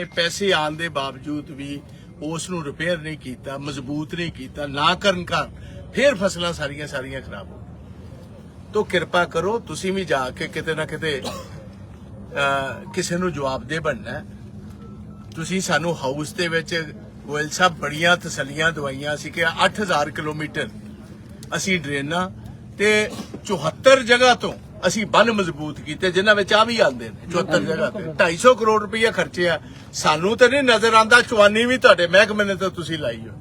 ਨੇ ਪੈਸੇ ਆਉਣ ਦੇ ਬਾਵਜੂਦ ਵੀ ਉਸ ਨੂੰ ਰਿਪੇਅਰ ਨਹੀਂ ਕੀਤਾ, ਮਜ਼ਬੂਤ ਨਹੀਂ ਕੀਤਾ, ਨਾ ਕਰਨ ਕਾਰਨ ਫਿਰ ਫਸਲਾਂ ਸਾਰੀਆਂ ਸਾਰੀਆਂ ਖਰਾਬ ਹੋ ਤੋ ਕਿਰਪਾ ਕਰੋ, ਤੁਸੀਂ ਵੀ ਜਾ ਕੇ ਕਿਤੇ ਨਾ ਕਿਤੇ ਕਿਸੇ ਨੂੰ ਜਵਾਬਦੇਹ ਬਣਨਾ ਤੁਸੀਂ ਸਾਨੂੰ ਹਾਊਸ ਦੇ ਵਿੱਚ ਗੋਇਲ ਸਾਹਿਬ ਬੜੀਆਂ ਤਸੱਲੀਆਂ ਦਵਾਈਆਂ ਸੀ ਕਿ 8000 ਕਿਲੋਮੀਟਰ ਅਸੀਂ ਡਰੇਨਾਂ ਤੇ 74 ਜਗ੍ਹਾ ਤੋਂ ਅਸੀਂ ਬੰਨ ਮਜ਼ਬੂਤ ਕੀਤੇ, ਜਿਨ੍ਹਾਂ ਵਿੱਚ ਆ ਵੀ ਆਉਂਦੇ ਨੇ 74 ਜਗ੍ਹਾ ਤੇ। 250 ਕਰੋੜ ਰੁਪਈਆ ਖਰਚਿਆ ਸਾਨੂੰ ਤਾਂ ਨਹੀਂ ਨਜ਼ਰ ਆਂਦਾ ਚਵਾਨੀ ਵੀ ਤੁਹਾਡੇ ਮਹਿਕਮੇ ਨੇ ਤਾਂ ਤੁਸੀਂ ਲਾਈ ਹੋ।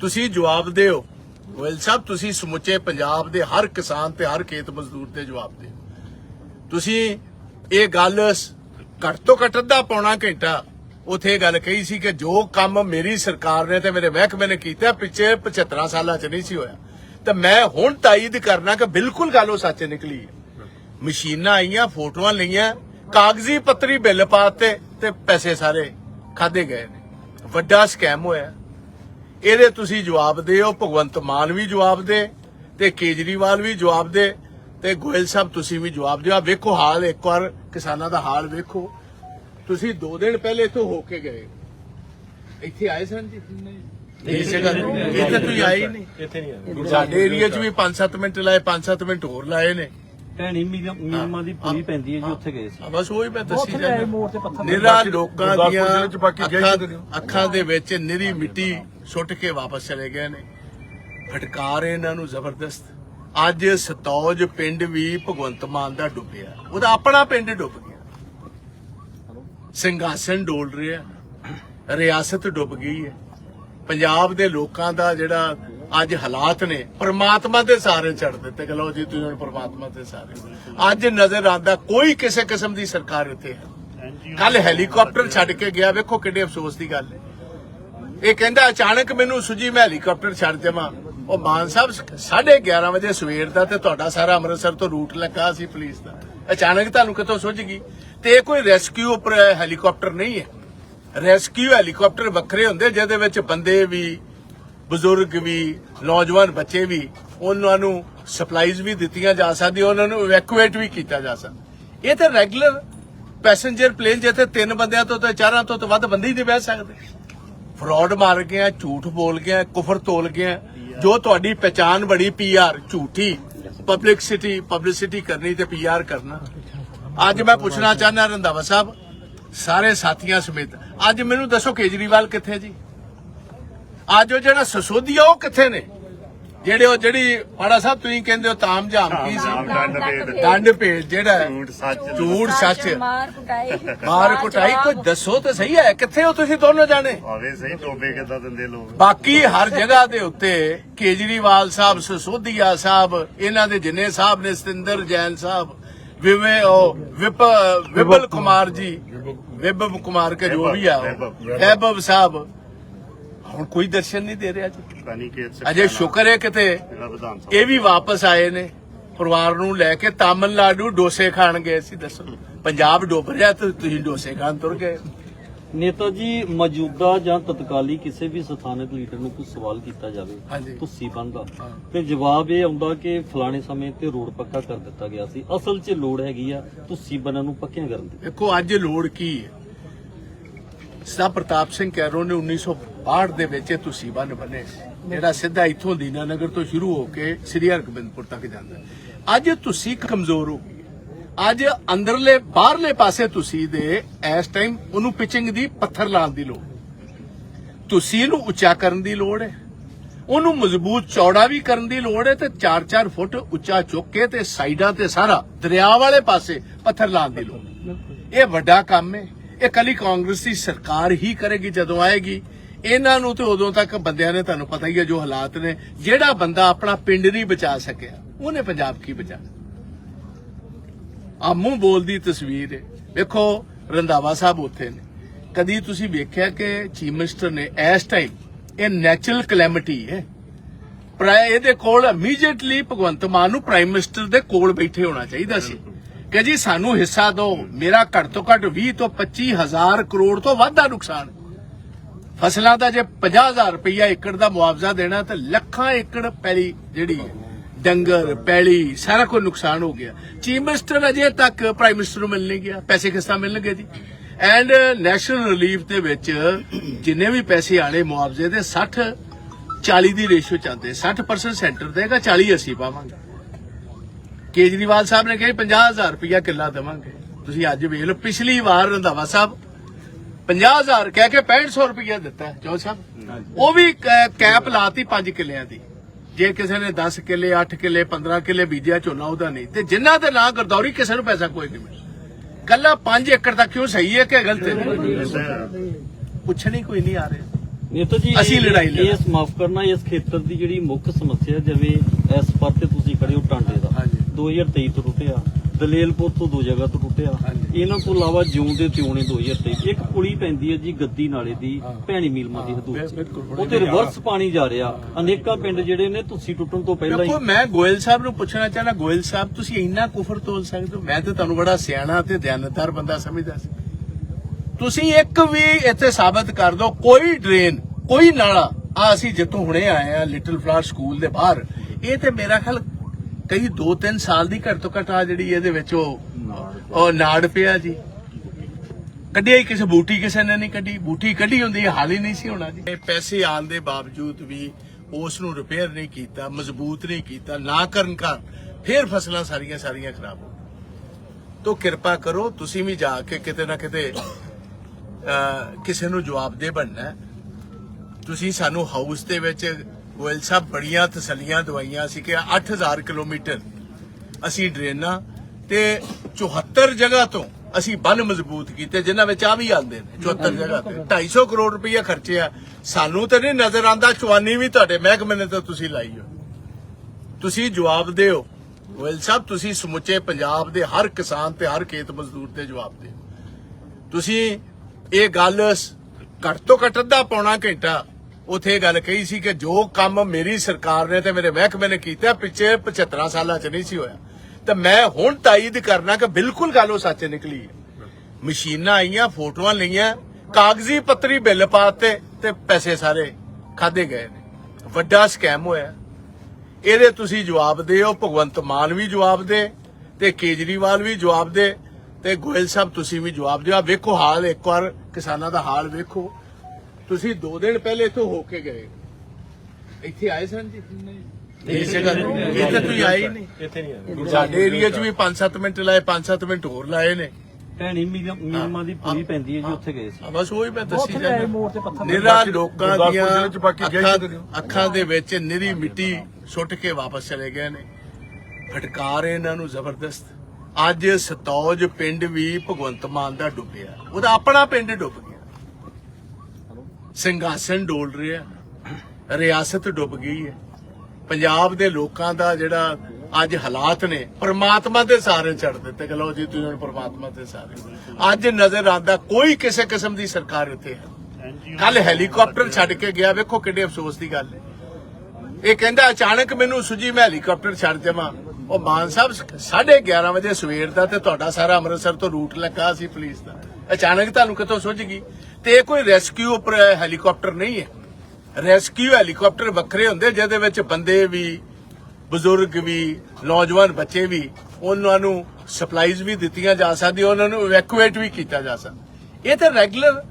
ਤੁਸੀਂ ਜਵਾਬ ਦਿਓ। ਗੋਇਲ ਸਾਹਿਬ, ਤੁਸੀਂ ਸਮੁੱਚੇ ਪੰਜਾਬ ਦੇ ਹਰ ਕਿਸਾਨ ਤੇ ਹਰ ਖੇਤ ਮਜ਼ਦੂਰ ਤੇ ਜਵਾਬ ਦਿਓ। ਤੁਸੀਂ ਇਹ ਗੱਲ ਘੱਟ ਤੋਂ ਘੱਟ ਅੱਧਾ ਪੌਣਾ ਘੰਟਾ ਉਥੇ ਗੱਲ ਕਹੀ ਸੀ ਕਿ ਜੋ ਕੰਮ ਮੇਰੀ ਸਰਕਾਰ ਨੇ ਤੇ ਮੇਰੇ ਮਹਿਕਮੇ ਨੇ ਕੀਤਾ, ਪਿੱਛੇ 75 ਸਾਲਾਂ ਚ ਨਹੀਂ ਸੀ ਹੋਇਆ। ਤੇ ਮੈਂ ਹੁਣ ਤਾਇਦ ਕਰਨਾ ਕਿ ਬਿਲਕੁਲ ਗੱਲ ਉਹ ਸੱਚ ਨਿਕਲੀ ਹੈ। ਮਸ਼ੀਨਾਂ ਆਈਆਂ ਫੋਟੋਆਂ ਲਈਆਂ ਕਾਗਜ਼ੀ ਪੱਤਰੀ ਬਿੱਲ ਪਾਤੇ ਤੇ ਪੈਸੇ ਸਾਰੇ ਖਾਦੇ ਗਏ ਨੇ। ਵੱਡਾ ਸਕੈਮ ਹੋਇਆ। ਇਹਦੇ ਤੁਸੀਂ ਜਵਾਬ ਦਿਓ ਭਗਵੰਤ ਮਾਨ ਵੀ ਜਵਾਬ ਦੇ ਤੇ ਕੇਜਰੀਵਾਲ ਵੀ ਜਵਾਬ ਦੇ ਤੇ ਗੋਇਲ ਸਾਹਿਬ ਤੁਸੀਂ ਵੀ ਜਵਾਬ ਦਿਓ। ਵੇਖੋ ਹਾਲ ਇੱਕ ਵਾਰ ਕਿਸਾਨਾਂ ਦਾ ਹਾਲ ਵੇਖੋ। ਤੁਸੀਂ 2 ਦਿਨ ਪਹਿਲੇ ਇੱਥੋਂ ਹੋ ਕੇ ਗਏ। ਇੱਥੇ ਆਏ ਸਨ ਜੀ? ਇਸ ਜਗ੍ਹਾ ਤੇ। ਇੱਥੇ ਤੁਸੀਂ ਆਏ ਹੀ ਨਹੀਂ। ਇੱਥੇ ਨਹੀਂ ਆਇਆ ਸਾਡੇ ਏਰੀਆ 'ਚ ਵੀ 5-7 ਮਿੰਟ ਲਾਏ 5-7 ਮਿੰਟ ਹੋਰ ਲਾਏ ਨੇ। ਭੈਣੀ ਮੀਮਾ ਦੀ ਪੂਰੀ ਪੈਂਦੀ ਹੈ ਜੀ ਉੱਥੇ ਗਏ ਸੀ। ਆ ਬਸ ਉਹੀ ਮੈਂ ਦੱਸੀ ਉੱਥੇ ਆਏ ਜਾਂਦਾ। ਮੋੜ ਤੇ ਪੱਥਰ ਨਿਰਾ ਲੋਕਾਂ ਗੁਰਦਾਸਪੁਰ ਦੀਆਂ ਜ਼ਿਲ੍ਹੇ 'ਚ ਬਾਕੀ ਗਏ ਅੱਖਾਂ- ਕਿਤੇ ਨਹੀਂ। ਅੱਖਾਂ ਦੇ ਵਿੱਚ ਨਿਰੀ ਮਿੱਟੀ ਸੁੱਟ ਕੇ ਵਾਪਸ ਚਲੇ ਗਏ ਨੇ। ਫਟਕਾਰ ਇਹਨਾਂ ਨੂੰ ਜ਼ਬਰਦਸਤ। ਅੱਜ ਸਤੌਜ ਪਿੰਡ ਵੀ ਭਗਵੰਤ ਮਾਨ ਦਾ ਡੁੱਬਿਆ। ਉਹਦਾ ਆਪਣਾ ਪਿੰਡ ਡੁੱਬ ਗਿਆ। ਸਿੰਘਾਸਨ ਡੋਲ ਰਿਹਾ। ਰਿਆਸਤ ਡੁੱਬ ਗਈ ਹੈ। ਪੰਜਾਬ ਦੇ ਲੋਕਾਂ ਦਾ ਜਿਹੜਾ ਅੱਜ ਹਾਲਾਤ ਨੇ, ਪ੍ਰਮਾਤਮਾ ਦੇ ਸਾਰੇ ਛੱਡ ਦਿੱਤੇ। ਕਿ ਲਓ ਜੀ, ਤੁਸੀਂ ਹੁਣ ਪ੍ਰਮਾਤਮਾ ਦੇ ਸਾਰੇ। ਅੱਜ ਨਜ਼ਰ ਆਉਂਦਾ ਕੋਈ ਕਿਸੇ ਕਿਸਮ ਦੀ ਸਰਕਾਰ ਇੱਥੇ ਹੈ। ਕੱਲ ਹੈਲੀਕਾਪਟਰ ਛੱਡ ਕੇ ਗਿਆ, ਵੇਖੋ ਕਿੰਨੇ ਅਫਸੋਸ ਦੀ ਗੱਲ ਹੈ। ਇਹ ਕਹਿੰਦਾ, ਅਚਾਨਕ ਮੈਨੂੰ ਸੁਜੀ, ਮੈਂ ਹੈਲੀਕਾਪਟਰ ਛੱਡ ਜਾਵਾਂ। ਉਹ ਮਾਨ ਸਾਹਿਬ 11:30 ਵਜੇ ਸਵੇਰ ਦਾ ਤੇ ਤੁਹਾਡਾ ਸਾਰਾ ਅੰਮ੍ਰਿਤਸਰ ਤੋਂ ਰੂਟ ਲੱਗਾ ਸੀ ਪੁਲਿਸ ਦਾ। ਅਚਾਨਕ ਤੁਹਾਨੂੰ ਕਿੱਥੋਂ ਸੁੱਝ ਗਈ? ਤੇ ਇਹ ਕੋਈ ਰੈਸਕਿਊ ਉੱਪਰ ਹੈਲੀਕਾਪਟਰ ਨਹੀਂ ਹੈ। ਰੈਸਕਿਊ ਹੈਲੀਕਾਪਟਰ ਵੱਖਰੇ ਹੁੰਦੇ, ਜਿਹਦੇ ਵਿੱਚ ਬੰਦੇ ਵੀ, ਬਜ਼ੁਰਗ ਵੀ, ਨੌਜਵਾਨ ਬੱਚੇ ਵੀ, ਉਹਨਾਂ ਨੂੰ ਸਪਲਾਈਜ਼ ਵੀ ਦਿੱਤੀਆਂ ਜਾ ਸਕਦੀਆਂ, ਉਹਨਾਂ ਨੂੰ ਇਵੈਕੂਏਟ ਵੀ ਕੀਤਾ ਜਾ ਸਕਦਾ। ਇਹ ਤਾਂ ਰੈਗੂਲਰ ਪੈਸੇਂਜਰ ਪਲੇਨ ਜਿੱਥੇ ਤਿੰਨ ਬੰਦਿਆਂ ਤੋਂ ਤੇ ਚਾਰਾਂ ਤੋਂ ਤਾਂ ਵੱਧ ਬੰਦੇ ਹੀ ਨਹੀਂ ਬਹਿ ਸਕਦੇ। ਫਰਾਡ ਮਾਰ ਗਿਆ, ਝੂਠ ਬੋਲ ਗਿਆ, ਕੁਫਰ ਤੋਲ ਗਿਆ। ਜੋ ਤੁਹਾਡੀ ਪਛਾਣ ਬੜੀ ਪੀਆਰ ਝੂਠੀ ਪਬਲਿਕਸਿਟੀ ਪਬਲਿਸਿਟੀ ਕਰਨੀ ਤੇ ਪੀਆਰ ਕਰਨਾ। ਅੱਜ ਮੈਂ ਪੁੱਛਣਾ ਚਾਹੁੰਦਾ ਰੰਧਾਵਾ ਸਾਹਿਬ ਸਾਰੇ ਸਾਥੀਆਂ ਸਮੇਤ। ਅੱਜ ਮੈਨੂੰ ਦੱਸੋ ਕੇਜਰੀਵਾਲ ਕਿੱਥੇ ਜੀ? ਅੱਜ ਉਹ ਜਿਹੜਾ ਸਸੋਦੀਆ ਉਹ ਕਿੱਥੇ ਨੇ? ਜਿਹੜੇ ਉਹ ਜਿਹੜੀ ਪਾੜਾ ਸਾਹਿਬ ਤੁਸੀਂ ਕਹਿੰਦੇ ਹੋ ਤਾਮ ਜਾਮ ਕੀ ਸੀ? ਦੰਡ ਭੇਦ। ਦੰਡ ਭੇਜ ਜਿਹੜਾ ਹੈ। ਝੂਠ ਸੱਚ। ਝੂਠ ਸੱਚ। ਮਾਰ ਕੁਟਾਈ। ਮਾਰ ਕੁਟਾਈ ਕੋਈ ਦੱਸੋ ਤਾਂ ਸਹੀ ਹੈ। ਕਿੱਥੇ ਹੋ ਤੁਸੀਂ ਦੋਨੋਂ ਜਾਣੇ? ਆਵੇ ਸਹੀ ਟੋਬੇ ਕਿੱਦਾਂ ਦਿੰਦੇ ਲੋਕ? ਬਾਕੀ ਹਰ ਜਗ੍ਹਾ ਦੇ ਉੱਤੇ ਕੇਜਰੀਵਾਲ ਸਾਹਿਬ ਸਸੋਦੀਆ ਸਾਹਿਬ ਇਹਨਾਂ ਦੇ ਜਿੰਨੇ ਸਾਹਿਬ ਨੇ ਸਤਿੰਦਰ ਜੈਨ ਸਾਹਿਬ ਵਿਵੇ ਉਹ ਵਿਪ ਵਿਪਲ ਕੁਮਾਰ ਜੀ। ਵਿਭਵ ਕੁਮਾਰ। ਕੇ ਜੋ ਵੀ ਆ। ਵਿਭਵ। ਸਾਹਿਬ। ਹੁਣ ਕੋਈ ਦਰਸ਼ਨ ਨਹੀਂ ਦੇ ਰਿਹਾ ਜੀ। ਅਜੇ ਸ਼ੁਕਰ ਹੈ ਕਿਤੇ। ਇਹ ਵੀ ਵਾਪਸ ਆਏ ਨੇ। ਪਰਿਵਾਰ ਨੂੰ ਲੈ ਕੇ ਤਾਮਿਲਨਾਡੂ ਡੋਸੇ ਖਾਣ ਗਏ ਸੀ ਦੱਸੋ। ਪੰਜਾਬ ਡੁੱਬ ਰਿਹਾ ਤੇ ਤੁਸੀਂ ਡੋਸੇ ਖਾਣ ਤੁਰ ਗਏ। ਨੇਤਾ ਜੀ ਮੌਜੂਦਾ ਜਾਂ ਤਤਕਾਲੀ ਕਿਸੇ ਵੀ ਸਥਾਨਕ ਲੀਡਰ ਨੂੰ ਕੋਈ ਸਵਾਲ ਕੀਤਾ ਜਾਵੇ। ਤੁਸੀਂ ਬੰਦਾ। ਤੇ ਜਵਾਬ ਇਹ ਆਉਂਦਾ ਕਿ ਫਲਾਣੇ ਸਮੇਂ ਤੇ ਰੋਡ ਪੱਕਾ ਕਰ ਦਿੱਤਾ ਗਿਆ ਸੀ ਅਸਲ 'ਚ ਲੋੜ ਹੈਗੀ ਆ ਤੁਸੀਂ ਬੰਨਾਂ ਨੂੰ ਪੱਕਿਆਂ ਕਰਨ ਦੀ ਦੇਖੋ ਅੱਜ ਲੋੜ ਕੀ ਹੈ ਸਦਾ ਪ੍ਰਤਾਪ ਸਿੰਘ ਕੈਰੋ ਨੇ 1962 ਦੇ ਵਿੱਚ ਤੁਸੀਂ ਬੰਨ ਬਣੇ ਸੀ ਜਿਹੜਾ ਸਿੱਧਾ ਇੱਥੋਂ ਦੀਨਾਨਗਰ ਤੋਂ ਸ਼ੁਰੂ ਹੋ ਕੇ ਸ੍ਰੀ ਹਰਗੋਬਿੰਦਪੁਰ ਤੱਕ ਜਾਂਦਾ। ਅੱਜ ਤੁਸੀਂ ਕਮਜ਼ੋਰ ਹੋ ਅੱਜ ਅੰਦਰਲੇ, ਬਾਹਰਲੇ ਪਾਸੇ ਤੁਸੀਂ ਦੇ, ਇਸ ਟਾਈਮ ਉਹਨੂੰ ਪਿਚਿੰਗ ਦੀ ਪੱਥਰ ਲਾਉਣ ਦੀ ਲੋੜ। ਤੁਸੀਂ ਇਹਨੂੰ ਉੱਚਾ ਕਰਨ ਦੀ ਲੋੜ ਹੈ। ਉਹਨੂੰ ਮਜ਼ਬੂਤ ਚੌੜਾ ਵੀ ਕਰਨ ਦੀ ਲੋੜ ਹੈ ਤੇ 4-4 ਫੁੱਟ ਉੱਚਾ ਚੁੱਕ ਕੇ ਤੇ ਸਾਈਡਾਂ ਤੇ ਸਾਰਾ ਦਰਿਆ ਵਾਲੇ ਪਾਸੇ ਪੱਥਰ ਲਾਉਣ ਦੀ ਲੋੜ। ਇਹ ਵੱਡਾ ਕੰਮ ਹੈ। ਇਹ ਕੱਲੀ ਕਾਂਗਰਸ ਦੀ ਸਰਕਾਰ ਹੀ ਕਰੇਗੀ ਜਦੋਂ ਆਏਗੀ। ਇਹਨਾਂ ਨੂੰ ਤੇ ਉਦੋਂ ਤੱਕ ਬੰਦਿਆਂ ਨੇ ਤੁਹਾਨੂੰ ਪਤਾ ਹੀ ਹੈ ਜੋ ਹਾਲਾਤ ਨੇ। ਜਿਹੜਾ ਬੰਦਾ ਆਪਣਾ ਪਿੰਡ ਨਹੀਂ ਬਚਾ ਸਕਿਆ, ਉਹਨੇ ਪੰਜਾਬ ਕੀ ਬਚਾਣਾ ਆ ਮੂੰਹ ਬੋਲਦੀ ਤਸਵੀਰ ਹੈ ਵੇਖੋ ਰੰਧਾਵਾ ਸਾਹਿਬ ਉੱਥੇ ਨੇ। ਕਦੀ ਤੁਸੀਂ ਵੇਖਿਆ ਕਿ ਚੀਫ ਮਿਨਿਸਟਰ ਨੇ ਇਸ ਟਾਈਮ ਇਹ ਨੈਚੁਰਲ ਕਲੈਮਿਟੀ ਹੈ ਪ੍ਰਾਇ ਇਹਦੇ ਕੋਲ ਇਮੀਡੀਏਟਲੀ ਭਗਵੰਤ ਮਾਨ ਨੂੰ ਪ੍ਰਾਈਮ ਮਿਨਿਸਟਰ ਦੇ ਕੋਲ ਬੈਠੇ ਹੋਣਾ ਚਾਹੀਦਾ ਸੀ। ਕਿ ਜੀ ਸਾਨੂੰ ਹਿੱਸਾ ਦਿਓ ਮੇਰਾ ਘੱਟ ਤੋਂ ਘੱਟ 20 ਤੋਂ 25 ਹਜ਼ਾਰ ਕਰੋੜ ਤੋਂ ਵੱਧ ਦਾ ਨੁਕਸਾਨ। ਫਸਲਾਂ ਦਾ ਜੇ 50000 ਰੁਪਈਆ ਏਕੜ ਦਾ ਮੁਆਵਜ਼ਾ ਦੇਣਾ ਤਾਂ ਲੱਖਾਂ ਏਕੜ ਪੈਲੀ ਜਿਹੜੀ ਹੈ ਡੰਗਰ ਪੈਲੀ ਸਾਰਾ ਕੁਝ ਨੁਕਸਾਨ ਹੋ ਗਿਆ। ਚੀਫ ਮਿਨਿਸਟਰ ਅਜੇ ਤੱਕ ਪ੍ਰਾਈਮ ਮਿਨਿਸਟਰ ਨੂੰ ਮਿਲ ਨਹੀਂ ਗਿਆ। ਪੈਸੇ ਕਿਸ ਤਰ੍ਹਾਂ ਮਿਲਣਗੇ ਜੀ। ਐਂਡ ਨੈਸ਼ਨਲ ਰਿਲੀਫ ਦੇ ਵਿੱਚ ਜਿੰਨੇ ਵੀ ਪੈਸੇ ਆਣੇ ਮੁਆਵਜ਼ੇ ਦੇ 60 40 ਦੀ ਰੇਸ਼ੋ ਚੱਲਦੇ 60% ਸੈਂਟਰ ਦੇਗਾ 40 ਅਸੀਂ ਪਾਵਾਂਗੇ। ਕੇਜਰੀਵਾਲ ਸਾਹਿਬ ਨੇ ਕਿਹਾ 50000 ਰੁਪਇਆ ਕਿੱਲਾ ਦੇਵਾਂਗੇ। ਤੁਸੀਂ ਅੱਜ ਵੇਖ ਲਓ ਪਿਛਲੀ ਵਾਰ ਰੰਧਾਵਾ ਸਾਹਿਬ 50000 ਕਹਿ ਕੇ 6500 ਰੁਪਇਆ ਦਿੱਤਾ ਚੌ ਸਾਹਿਬ। ਉਹ ਵੀ ਕੈਪ ਲਾਤੀ 5 ਕਿੱਲਿਆਂ ਦੀ। ਜੇ ਕਿਸੇ ਨੇ 10 ਕਿੱਲੇ 8 ਕਿੱਲੇ 15 ਕਿੱਲੇ ਬੀਜਿਆ ਝੋਨਾ ਉਹਦਾ ਨਹੀਂ। ਤੇ ਜਿਨ੍ਹਾਂ ਦੇ ਨਾਂ ਗਰਦੌਰੀ ਕਿਸੇ ਨੂੰ ਪੈਸਾ ਕੋਈ ਨਹੀਂ ਮਿਲਦਾ। ਕੱਲਾ 5 ਏਕੜ ਦਾ ਕਿਉਂ ਸਹੀ ਹੈ ਕਿ ਗਲਤ ਹੈ? ਪੁੱਛਣ ਕੋਈ ਨਹੀਂ ਆ ਰਿਹਾ। ਇਹ ਤਾਂ ਜੀ ਅਸੀਂ ਲੜਾਈ ਲੜਨਾ। ਇਸ ਮਾਫ ਕਰਨਾ ਇਸ ਖੇਤਰ ਦੀ ਜਿਹੜੀ ਮੁੱਖ ਸਮੱਸਿਆ ਜਿਵੇਂ ਇਸ ਪਰ ਤੇ ਤੁਸੀਂ ਖੜੇ ਹੋ ਟਾਂਡੇ ਦਾ। ਹਾਂਜੀ। 2023 ਤੋਂ ਟੁੱਟਿਆ ਦਲੇਲਪੁਰ ਤੋਂ ਦੋ ਜਗ੍ਹਾ ਤੋਂ ਟੁੱਟਿਆ। ਇਹਨਾਂ ਤੋਂ ਇਲਾਵਾ ਜਿਉਂ ਦੇ ਤਿਉਣੇ 2023 ਇੱਕ ਪੁਲੀ ਪੈਂਦੀ ਹੈ ਜੀ ਗੱਦੀ ਨਾਲੇ ਦੀ ਭੈਣੀ ਮੀਲਮਾ ਦੀ ਹਦੂਦ। ਉਹ ਤੇ ਰਿਵਰਸ ਪਾਣੀ ਜਾ ਰਿਹਾ। ਅਨੇਕਾਂ ਪਿੰਡ ਜਿਹੜੇ ਨੇ ਤੁਸੀਂ ਟੁੱਟਣ ਤੋਂ ਪਹਿਲਾਂ ਦੇਖੋ ਹੀ ਮੈਂ ਗੋਇਲ ਸਾਹਿਬ ਨੂੰ ਪੁੱਛਣਾ ਚਾਹਨਾ ਗੋਇਲ ਸਾਹਿਬ ਤੁਸੀਂ ਇੰਨਾ ਕੁਫਰ ਤੋਲ ਸਕਦੇ ਹੋ? ਮੈਂ ਤਾਂ ਤੁਹਾਨੂੰ ਬੜਾ ਸਿਆਣਾ ਤੇ ਦਿਆਨਤਦਾਰ ਬੰਦਾ ਸਮਝਦਾ ਸੀ। ਤੁਸੀਂ ਇੱਕ ਵੀ ਇੱਥੇ ਸਾਬਤ ਕਰ ਦਿਓ ਕੋਈ ਡਰੇਨ ਕੋਈ ਨਾਲਾ। ਆ ਅਸੀਂ ਜਿੱਥੋਂ ਹੁਣੇ ਆਏ ਆ ਲਿਟਲ ਫਲਾਵਰ ਸਕੂਲ ਦੇ ਬਾਹਰ। ਇਹ ਤੇ ਮੇਰਾ ਖਿਆਲ ਕਈ 2-3 ਸਾਲ ਦੀ ਘੱਟ ਤੋਂ ਘੱਟ ਆ ਜਿਹੜੀ ਇਹਦੇ ਵਿੱਚ ਉਹ ਉਹ ਨਾੜ ਪਿਆ ਜੀ। ਕੱਢਿਆ ਹੀ ਕਿਸੇ ਬੂਟੀ, ਕਿਸੇ ਨੇ ਨਹੀਂ ਕੱਢੀ। ਬੂਟੀ ਕੱਢੀ ਹੁੰਦੀ ਹਾਲ ਹੀ ਨਹੀਂ ਸੀ ਹੋਣਾ ਜੀ। ਪੈਸੇ ਆਉਣ ਦੇ ਬਾਵਜੂਦ ਵੀ ਉਸ ਨੂੰ ਰਿਪੇਅਰ ਨਹੀਂ ਕੀਤਾ, ਮਜ਼ਬੂਤ ਨਹੀਂ ਕੀਤਾ, ਨਾ ਕਰਨ ਕਾਰਨ ਫਿਰ ਫਸਲਾਂ ਸਾਰੀਆਂ ਸਾਰੀਆਂ ਖਰਾਬ ਹੋ ਤੋ ਕਿਰਪਾ ਕਰੋ, ਤੁਸੀਂ ਵੀ ਜਾ ਕੇ ਕਿਤੇ ਨਾ ਕਿਤੇ ਕਿਸੇ ਨੂੰ ਜਵਾਬ ਦੇ ਬਣਨਾ ਹੈ। ਤੁਸੀਂ ਸਾਨੂੰ ਹਾਊਸ ਦੇ ਵਿੱਚ ਗੋਇਲ ਸਾਹਿਬ, ਬੜੀਆਂ ਤਸੱਲੀਆਂ ਦਵਾਈਆਂ ਸੀ ਕਿ 8000 ਕਿਲੋਮੀਟਰ ਅਸੀਂ ਡਰੇਨਾਂ ਤੇ 74 ਜਗ੍ਹਾ ਤੋਂ ਅਸੀਂ ਬੰਨ ਮਜ਼ਬੂਤ ਕੀਤੇ, ਜਿਨ੍ਹਾਂ ਵਿੱਚ ਆ ਵੀ ਆਉਂਦੇ ਨੇ 74 ਜਗ੍ਹਾ ਤੇ। 250 ਕਰੋੜ ਰੁਪਈਆ ਖਰਚਿਆ ਸਾਨੂੰ ਤਾਂ ਨਹੀਂ ਨਜ਼ਰ ਆਂਦਾ ਚਵਾਨੀ ਵੀ ਤੁਹਾਡੇ ਮਹਿਕਮੇ ਨੇ ਤਾਂ ਤੁਸੀਂ ਲਾਈ ਹੋ ਤੁਸੀਂ ਜਵਾਬ ਦਿਓ। ਗੋਇਲ ਸਾਹਿਬ, ਤੁਸੀਂ ਸਮੁੱਚੇ ਪੰਜਾਬ ਦੇ ਹਰ ਕਿਸਾਨ ਤੇ ਹਰ ਖੇਤ ਮਜ਼ਦੂਰ ਤੇ ਜਵਾਬ ਦਿਓ। ਤੁਸੀਂ ਇਹ ਗੱਲ ਘੱਟ ਤੋਂ ਘੱਟ ਅੱਧਾ ਪੌਣਾ ਘੰਟਾ ਉਥੇ ਗੱਲ ਕਹੀ ਸੀ ਕਿ ਜੋ ਕੰਮ ਮੇਰੀ ਸਰਕਾਰ ਨੇ ਤੇ ਮੇਰੇ ਮਹਿਕਮੇ ਨੇ ਕੀਤਾ, ਪਿੱਛੇ 75 ਸਾਲਾਂ ਚ ਨਹੀਂ ਸੀ ਹੋਇਆ। ਤੇ ਮੈਂ ਹੁਣ ਤਾਇਦ ਕਰਨਾ ਕਿ ਬਿਲਕੁਲ ਗੱਲ ਉਹ ਸੱਚ ਨਿਕਲੀ ਹੈ। ਮਸ਼ੀਨਾਂ ਆਈਆਂ, ਫੋਟੋਆਂ ਲਈਆਂ, ਕਾਗਜ਼ੀ ਪੱਤਰੀ ਬਿੱਲ ਪਾਤੇ ਤੇ ਪੈਸੇ ਸਾਰੇ ਖਾਦੇ ਗਏ ਨੇ। ਵੱਡਾ ਸਕੈਮ ਹੋਇਆ। ਇਹਦੇ ਤੁਸੀਂ ਜਵਾਬ ਦਿਓ, ਭਗਵੰਤ ਮਾਨ ਵੀ ਜਵਾਬ ਦੇ ਤੇ ਕੇਜਰੀਵਾਲ ਵੀ ਜਵਾਬ ਦੇ ਤੇ ਗੋਇਲ ਸਾਹਿਬ ਤੁਸੀਂ ਵੀ ਜਵਾਬ ਦਿਓ। ਆ ਵੇਖੋ ਹਾਲ ਇੱਕ ਵਾਰ, ਕਿਸਾਨਾਂ ਦਾ ਹਾਲ ਵੇਖੋ। ਤੁਸੀਂ 2 ਦਿਨ ਪਹਿਲੇ ਇੱਥੋਂ ਹੋ ਕੇ ਗਏ। ਇੱਥੇ ਆਏ ਸਨ ਜੀ? ਇਸ ਤੇ। ਇੱਥੇ ਤੁਸੀਂ ਆਏ ਹੀ ਨਹੀਂ। ਇੱਥੇ ਨਹੀਂ ਸਾਡੇ ਏਰੀਆ 'ਚ ਵੀ 5-7 ਮਿੰਟ ਲਾਏ 5-7 ਮਿੰਟ ਹੋਰ ਲਾਏ ਨੇ। ਭੈਣੀ ਮੀਲਮਾ ਦੀ ਪੁਲੀ ਪੈਂਦੀ ਹੈ ਜੀ ਉੱਥੇ ਗਏ ਸੀ। ਬਸ ਉਹੀ ਮੈਂ ਦੱਸੀ ਜਾਂਦਾ। ਨਿਰਾ ਲੋਕਾਂ ਦੀਆਂ ਅੱਖਾਂ- ਅੱਖਾਂ ਦੇ ਵਿੱਚ ਨਿਰੀ ਮਿੱਟੀ ਸੁੱਟ ਕੇ ਵਾਪਸ ਚਲੇ ਗਏ ਨੇ। ਫਟਕਾਰ ਇਹਨਾਂ ਨੂੰ ਜ਼ਬਰਦਸਤ। ਅੱਜ ਸਤੌਜ ਪਿੰਡ ਵੀ ਭਗਵੰਤ ਮਾਨ ਦਾ ਡੁੱਬਿਆ। ਉਹਦਾ ਆਪਣਾ ਪਿੰਡ ਡੁੱਬ ਗਿਆ। ਸਿੰਘਾਸਨ ਡੋਲ ਰਿਹਾ ਰਿਆਸਤ ਡੁੱਬ ਗਈ ਹੈ। ਪੰਜਾਬ ਦੇ ਲੋਕਾਂ ਦਾ ਜਿਹੜਾ ਅੱਜ ਹਾਲਾਤ ਨੇ, ਪ੍ਰਮਾਤਮਾ ਦੇ ਸਾਰੇ ਛੱਡ ਦਿੱਤੇ। ਕਿ ਲਓ ਜੀ, ਤੁਸੀਂ ਹੁਣ ਪ੍ਰਮਾਤਮਾ ਦੇ ਸਾਰੇ। ਅੱਜ ਨਜ਼ਰ ਆਉਂਦਾ ਕੋਈ ਕਿਸੇ ਕਿਸਮ ਦੀ ਸਰਕਾਰ ਇੱਥੇ ਹੈ। ਕੱਲ ਹੈਲੀਕਾਪਟਰ ਛੱਡ ਕੇ ਗਿਆ। ਵੇਖੋ ਕਿੰਨੇ ਅਫਸੋਸ ਦੀ ਗੱਲ ਹੈ। ਇਹ ਕਹਿੰਦਾ, ਅਚਾਨਕ ਮੈਨੂੰ ਸੁਜੀ, ਮੈਂ ਹੈਲੀਕਾਪਟਰ ਛੱਡ ਜਾਵਾਂ। ਉਹ ਮਾਨ ਸਾਹਿਬ 11:30 ਵਜੇ ਸਵੇਰ ਦਾ ਤੇ ਤੁਹਾਡਾ ਸਾਰਾ ਅੰਮ੍ਰਿਤਸਰ ਤੋਂ ਰੂਟ ਲੱਗਾ ਸੀ ਪੁਲਿਸ ਦਾ। ਅਚਾਨਕ ਤੁਹਾਨੂੰ ਕਿੱਥੋਂ ਸੁੱਝ ਗਈ? ਤੇ ਇਹ ਕੋਈ ਰੈਸਕਿਊ ਹੈਲੀਕਾਪਟਰ ਨਹੀਂ ਹੈ। ਰੈਸਕਿਊ ਹੈਲੀਕਾਪਟਰ ਵੱਖਰੇ ਹੁੰਦੇ, ਜਿਹਦੇ ਵਿੱਚ ਬੰਦੇ ਵੀ, ਬਜ਼ੁਰਗ ਵੀ, ਨੌਜਵਾਨ ਬੱਚੇ ਵੀ, ਉਹਨਾਂ ਨੂੰ ਸਪਲਾਈਜ਼ ਵੀ ਦਿੱਤੀਆਂ ਜਾ ਸਕਦੀਆਂ, ਉਹਨਾਂ ਨੂੰ ਇਵੈਕੂਏਟ ਵੀ ਕੀਤਾ ਜਾ ਸਕਦਾ। ਇਹ ਤਾਂ ਰੈਗੂਲਰ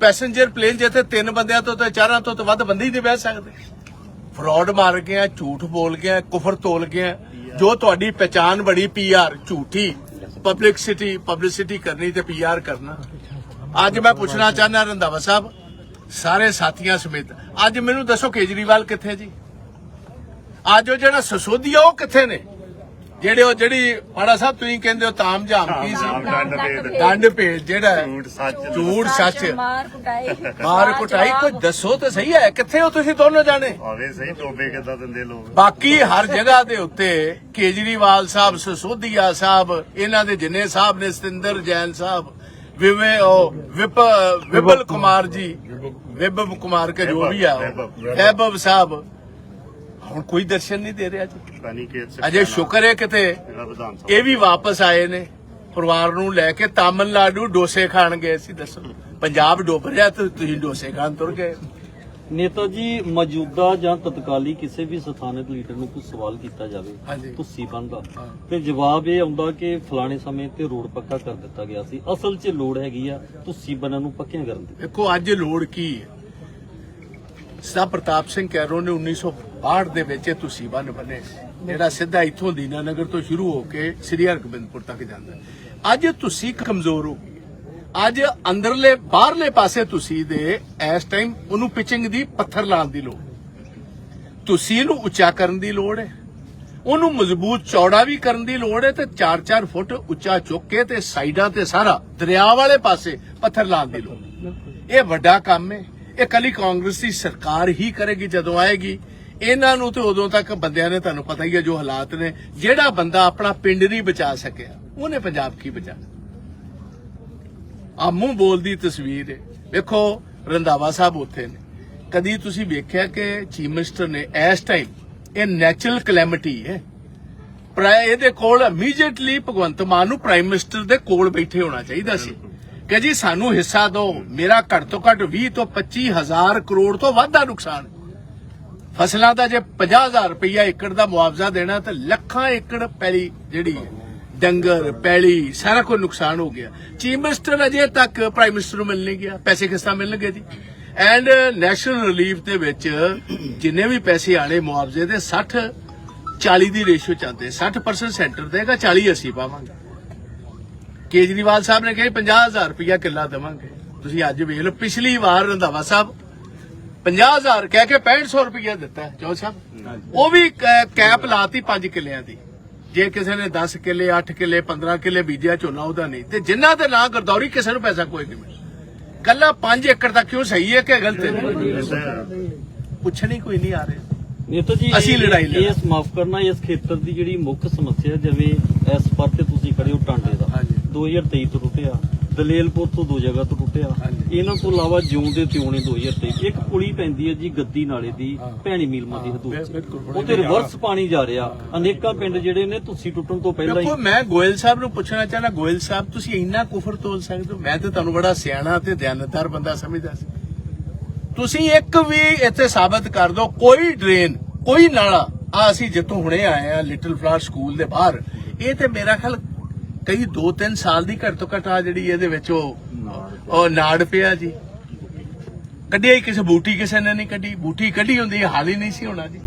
ਪੈਸੇਂਜਰ ਪਲੇਨ ਜਿੱਥੇ ਤਿੰਨ ਬੰਦਿਆਂ ਤੋਂ ਤੇ ਚਾਰਾਂ ਤੋਂ ਤਾਂ ਵੱਧ ਬੰਦੇ ਹੀ ਨਹੀਂ ਬਹਿ ਸਕਦੇ। ਫਰਾਡ ਮਾਰ ਗਿਆ, ਝੂਠ ਬੋਲ ਗਿਆ, ਕੁਫਰ ਤੋਲ ਗਿਆ। ਜੋ ਤੁਹਾਡੀ ਪਛਾਣ ਬੜੀ ਪੀਆਰ ਝੂਠੀ। ਪਬਲਿਕ ਸਿਟੀ ਪਬਲਿਸਿਟੀ ਕਰਨੀ ਤੇ ਪੀਆਰ ਕਰਨਾ। ਅੱਜ ਮੈਂ ਪੁੱਛਣਾ ਚਾਹੁੰਦਾ ਰੰਧਾਵਾ ਸਾਹਿਬ, ਸਾਰੇ ਸਾਥੀਆਂ ਸਮੇਤ, ਅੱਜ ਮੈਨੂੰ ਦੱਸੋ ਕੇਜਰੀਵਾਲ ਕਿੱਥੇ ਜੀ? ਅੱਜ ਉਹ ਜਿਹੜਾ ਸਸੋਦੀਆ ਉਹ ਕਿੱਥੇ ਨੇ? ਜਿਹੜੇ ਉਹ ਜਿਹੜੀ ਪਾੜਾ ਸਾਹਿਬ ਤੁਸੀਂ ਕਹਿੰਦੇ ਹੋ ਤਾਮ ਜਾਮ ਕੀ ਸੀ? ਦੰਡ ਭੇਦ। ਦੰਡ ਭੇਜ ਜਿਹੜਾ ਹੈ, ਝੂਠ ਸੱਚ। ਝੂਠ ਸੱਚ ਮਾਰ ਕੁਟਾਈ। ਮਾਰ ਕੁਟਾਈ ਕੋਈ ਦੱਸੋ ਤਾਂ ਸਹੀ ਹੈ। ਕਿੱਥੇ ਹੋ ਤੁਸੀਂ ਦੋਨੋਂ ਜਾਣੇ? ਆਵੇ ਸਹੀ ਟੋਬੇ ਕਿੱਦਾਂ ਦਿੰਦੇ ਲੋਕ। ਬਾਕੀ ਹਰ ਜਗ੍ਹਾ ਦੇ ਉੱਤੇ ਕੇਜਰੀਵਾਲ ਸਾਹਿਬ ਸਸੋਦੀਆ ਸਾਹਿਬ ਇਹਨਾਂ ਦੇ ਜਿੰਨੇ ਸਾਹਿਬ ਨੇ ਸਤਿੰਦਰ ਜੈਨ ਸਾਹਿਬ ਵਿਵੇ ਉਹ ਵਿਪ ਵਿਪਲ ਕੁਮਾਰ। ਜੀ ਵਿਭਵ ਕੁਮਾਰ। ਕੇ ਜੋ ਵੀ ਆ। ਵੈਭਵ ਸਾਹਿਬ ਹੁਣ ਕੋਈ ਦਰਸ਼ਨ ਨਹੀਂ ਦੇ ਰਿਹਾ ਜੀ। ਪਤਾ ਨਹੀਂ ਕਿ ਅਜੇ ਸ਼ੁਕਰ ਹੈ ਕਿਤੇ ਇਹਦਾ ਵਿਧਾਨ ਸਭਾ ਇਹ ਵੀ ਵਾਪਸ ਆਏ ਨੇ। ਪਰਿਵਾਰ ਨੂੰ ਲੈ ਕੇ ਤਾਮਿਲਨਾਡੂ ਡੋਸੇ ਖਾਣ ਗਏ ਸੀ ਦੱਸੋ। ਪੰਜਾਬ ਡੁੱਬ ਰਿਹਾ ਤੇ ਤੁਸੀਂ ਡੋਸੇ ਖਾਣ ਤੁਰ ਗਏ। ਨੇਤਾ ਜੀ ਮੌਜੂਦਾ ਜਾਂ ਤਤਕਾਲੀ ਕਿਸੇ ਵੀ ਸਥਾਨਕ ਲੀਡਰ ਨੂੰ ਕੋਈ ਸਵਾਲ ਕੀਤਾ ਜਾਵੇ ਹਾਂਜੀ। ਤੁਸੀਂ ਬੰਦਾ। ਹਾਂ। ਤੇ ਜਵਾਬ ਇਹ ਆਉਂਦਾ ਕਿ ਫਲਾਣੇ ਸਮੇਂ ਤੇ ਰੋਡ ਪੱਕਾ ਕਰ ਦਿੱਤਾ ਗਿਆ ਸੀ। ਅਸਲ 'ਚ ਲੋੜ ਹੈਗੀ ਆ ਤੁਸੀਂ ਬੰਨਾਂ ਨੂੰ ਪੱਕਿਆਂ ਕਰਨ ਦੀ। ਦੇਖੋ ਅੱਜ ਲੋੜ ਕੀ ਹੈ? ਸਰਦਾਰ ਪ੍ਰਤਾਪ ਸਿੰਘ ਕੈਰੋ ਨੇ 1962 ਦੇ ਵਿੱਚ ਇਹ ਤੁਸੀਂ ਬੰਨ ਬਣੇ ਜਿਹੜਾ ਸਿੱਧਾ ਇੱਥੋਂ ਦੀਨਾਨਗਰ ਤੋਂ ਸ਼ੁਰੂ ਹੋ ਕੇ ਸ੍ਰੀ ਹਰਗੋਬਿੰਦਪੁਰ ਤੱਕ ਜਾਂਦਾ। ਅੱਜ ਤੁਸੀਂ ਕਮਜ਼ੋਰ ਹੋ ਗਏ। ਅੱਜ ਅੰਦਰਲੇ, ਬਾਹਰਲੇ ਪਾਸੇ ਤੁਸੀਂ ਦੇ ਇਸ ਟਾਈਮ ਉਹਨੂੰ ਪਿਚਿੰਗ ਦੀ ਪੱਥਰ ਲਾਉਣ ਦੀ ਲੋੜ। ਤੁਸੀਂ ਇਹਨੂੰ ਉੱਚਾ ਕਰਨ ਦੀ ਲੋੜ ਹੈ। ਉਹਨੂੰ ਮਜ਼ਬੂਤ ਚੌੜਾ ਵੀ ਕਰਨ ਦੀ ਲੋੜ ਹੈ ਤੇ 4-4 ਫੁੱਟ ਉੱਚਾ ਚੁੱਕ ਕੇ ਤੇ ਸਾਈਡਾਂ ਤੇ ਸਾਰਾ ਦਰਿਆ ਵਾਲੇ ਪਾਸੇ ਪੱਥਰ ਲਾਣ ਦੀ ਲੋੜ। ਇਹ ਵੱਡਾ ਕੰਮ ਹੈ। ਇਹ ਕੱਲੀ ਕਾਂਗਰਸ ਦੀ ਸਰਕਾਰ ਹੀ ਕਰੇਗੀ, ਜਦੋਂ ਆਏਗੀ। ਇਹਨਾਂ ਨੂੰ ਤੇ ਉਦੋਂ ਤੱਕ ਬੰਦਿਆਂ ਨੇ ਤੁਹਾਨੂੰ ਪਤਾ ਹੀ ਹੈ ਜੋ ਹਾਲਾਤ ਨੇ, ਜਿਹੜਾ ਬੰਦਾ ਆਪਣਾ ਪਿੰਡ ਨਹੀਂ ਬਚਾ ਸਕਿਆ, ਉਹਨੇ ਪੰਜਾਬ ਕੀ ਬਚਾਣਾ ਆ ਮੂੰਹ ਬੋਲਦੀ ਤਸਵੀਰ ਹੈ। ਵੇਖੋ, ਰੰਧਾਵਾ ਸਾਹਿਬ ਉੱਥੇ ਨੇ। ਕਦੀ ਤੁਸੀਂ ਵੇਖਿਆ ਕਿ ਚੀਫ ਮਿਨਿਸਟਰ ਨੇ ਇਸ ਟਾਈਮ ਇਹ ਨੈਚੁਰਲ ਕਲੈਮਿਟੀ ਹੈ। ਪ੍ਰਾਇ ਇਹਦੇ ਕੋਲ ਇਮੀਡੀਏਟਲੀ ਭਗਵੰਤ ਮਾਨ ਨੂੰ ਪ੍ਰਾਈਮ ਮਿਨਿਸਟਰ ਦੇ ਕੋਲ ਬੈਠੇ ਹੋਣਾ ਚਾਹੀਦਾ ਸੀ। ਕਿ ਜੀ ਸਾਨੂੰ ਹਿੱਸਾ ਦਿਓ ਮੇਰਾ ਘੱਟ ਤੋਂ ਘੱਟ 20 ਤੋਂ 25 ਹਜ਼ਾਰ ਕਰੋੜ ਤੋਂ ਵੱਧ ਦਾ ਨੁਕਸਾਨ। ਫਸਲਾਂ ਦਾ ਜੇ 50000 ਰੁਪਈਆ ਏਕੜ ਦਾ ਮੁਆਵਜ਼ਾ ਦੇਣਾ ਤਾਂ ਲੱਖਾਂ ਏਕੜ ਪੈਲੀ ਜਿਹੜੀ ਹੈ, ਡੰਗਰ, ਪੈਲੀ, ਸਾਰਾ ਕੁਝ ਨੁਕਸਾਨ ਹੋ ਗਿਆ। ਚੀਫ ਮਿਨਿਸਟਰ ਅਜੇ ਤੱਕ ਪ੍ਰਾਈਮ ਮਿਨਿਸਟਰ ਨੂੰ ਮਿਲ ਨਹੀਂ ਗਿਆ। ਪੈਸੇ ਕਿਸ ਤਰ੍ਹਾਂ ਮਿਲਣਗੇ ਜੀ? ਐਂਡ ਨੈਸ਼ਨਲ ਰਿਲੀਫ ਦੇ ਵਿੱਚ ਜਿੰਨੇ ਵੀ ਪੈਸੇ ਆਲੇ ਮੁਆਵਜ਼ੇ ਦੇ 60 40 ਦੀ ਰੇਸ਼ੋ ਚੱਲਦੇ। 60% ਸੈਂਟਰ ਦੇਗਾ 40 ਅਸੀਂ ਪਾਵਾਂਗੇ। ਕੇਜਰੀਵਾਲ ਸਾਹਿਬ ਨੇ ਕਿਹਾ 50000 ਰੁਪਇਆ ਕਿੱਲਾ ਦੇਵਾਂਗੇ। ਤੁਸੀਂ ਅੱਜ ਵੇਖ ਲਓ ਪਿਛਲੀ ਵਾਰ ਰੰਧਾਵਾ ਸਾਹਿਬ 50000 ਕਹਿ ਕੇ 6500 ਰੁਪਇਆ ਦਿੱਤਾ ਚੌ ਸਾਹਿਬ। ਉਹ ਵੀ ਕੈਪ ਲਾਤੀ 5 ਕਿੱਲਿਆਂ ਦੀ। ਜੇ ਕਿਸੇ ਨੇ 10 ਕਿੱਲੇ 8 ਕਿੱਲੇ 15 ਕਿੱਲੇ ਬੀਜਿਆ ਝੋਨਾ ਉਹਦਾ ਨਹੀਂ। ਤੇ ਜਿਨ੍ਹਾਂ ਦੇ ਨਾਂ ਗਰਦੌਰੀ ਕਿਸੇ ਨੂੰ ਪੈਸਾ ਕੋਈ ਨਹੀਂ ਮਿਲਦਾ। ਕੱਲਾ 5 ਏਕੜ ਦਾ ਕਿਉਂ ਸਹੀ ਹੈ ਕਿ ਗਲਤ ਹੈ? ਪੁੱਛਣੀ ਕੋਈ ਨਹੀਂ ਆ ਰਿਹਾ। ਨੇਤਾ ਜੀ ਅਸੀਂ ਲੜਾਈ ਲੜਨਾ। ਇਸ ਮਾਫ ਕਰਨਾ ਇਸ ਖੇਤਰ ਦੀ ਜਿਹੜੀ ਮੁੱਖ ਸਮੱਸਿਆ ਜਿਵੇਂ ਇਸ ਪਰ ਤੇ ਤੁਸੀਂ ਖੜੇ ਹੋ ਟਾਂਡੇ ਦਾ। ਹਾਂਜੀ। 2023 ਤੋਂ ਟੁੱਟਿਆ ਦਲੇਲਪੁਰ ਤੋਂ ਦੋ ਜਗ੍ਹਾ ਤੋਂ ਟੁੱਟਿਆ। ਇਹਨਾਂ ਤੋਂ ਇਲਾਵਾ ਜਿਉਂ ਦੇ ਤਿਉਣੇ 2023 ਇੱਕ ਪੁਲੀ ਪੈਂਦੀ ਹੈ ਜੀ ਗੱਦੀ ਨਾਲੇ ਦੀ। ਭੈਣੀ ਮੀਲਮਾ ਦੀ ਹਦੂਦ। ਉੱਥੇ ਰਿਵਰਸ ਪਾਣੀ ਜਾ ਰਿਹਾ। ਅਨੇਕਾਂ ਪਿੰਡ ਜਿਹੜੇ ਨੇ ਤੁਸੀਂ ਟੁੱਟਣ ਤੋਂ ਪਹਿਲਾਂ ਦੇਖੋ ਹੀ ਮੈਂ ਗੋਇਲ ਸਾਹਿਬ ਨੂੰ ਪੁੱਛਣਾ ਚਾਹਨਾ ਗੋਇਲ ਸਾਹਿਬ ਤੁਸੀਂ ਇੰਨਾ ਕੁਫਰ ਤੋਲ ਸਕਦੇ ਹੋ? ਮੈਂ ਤੇ ਤੁਹਾਨੂੰ ਬੜਾ ਸਿਆਣਾ ਤੇ ਦਿਆਨਤਦਾਰ ਬੰਦਾ ਸਮਝਦਾ ਸੀ। ਤੁਸੀਂ ਇੱਕ ਵੀ ਇੱਥੇ ਸਾਬਤ ਕਰ ਦਿਓ ਕੋਈ ਡਰੇਨ ਕੋਈ ਨਾਲਾ। ਆ ਅਸੀਂ ਜਿੱਥੋਂ ਹੁਣੇ ਆਏ ਆ ਲਿਟਲ ਫਲਾਵਰ ਸਕੂਲ ਦੇ ਬਾਹਰ। ਇਹ ਤੇ ਮੇਰਾ ਖਿਆਲ ਕਈ 2-3 ਸਾਲ ਦੀ ਘੱਟ ਤੋਂ ਘੱਟ ਆ ਜਿਹੜੀ ਇਹਦੇ ਵਿੱਚ ਉਹ ਉਹ ਨਾੜ ਪਿਆ ਜੀ। ਕੱਢਿਆ ਹੀ ਕਿਸੇ ਬੂਟੀ, ਕਿਸੇ ਨੇ ਨਹੀਂ ਕੱਢੀ। ਬੂਟੀ ਕੱਢੀ ਹੁੰਦੀ, ਹਾਲ ਹੀ ਨਹੀਂ ਸੀ ਹੋਣਾ ਜੀ।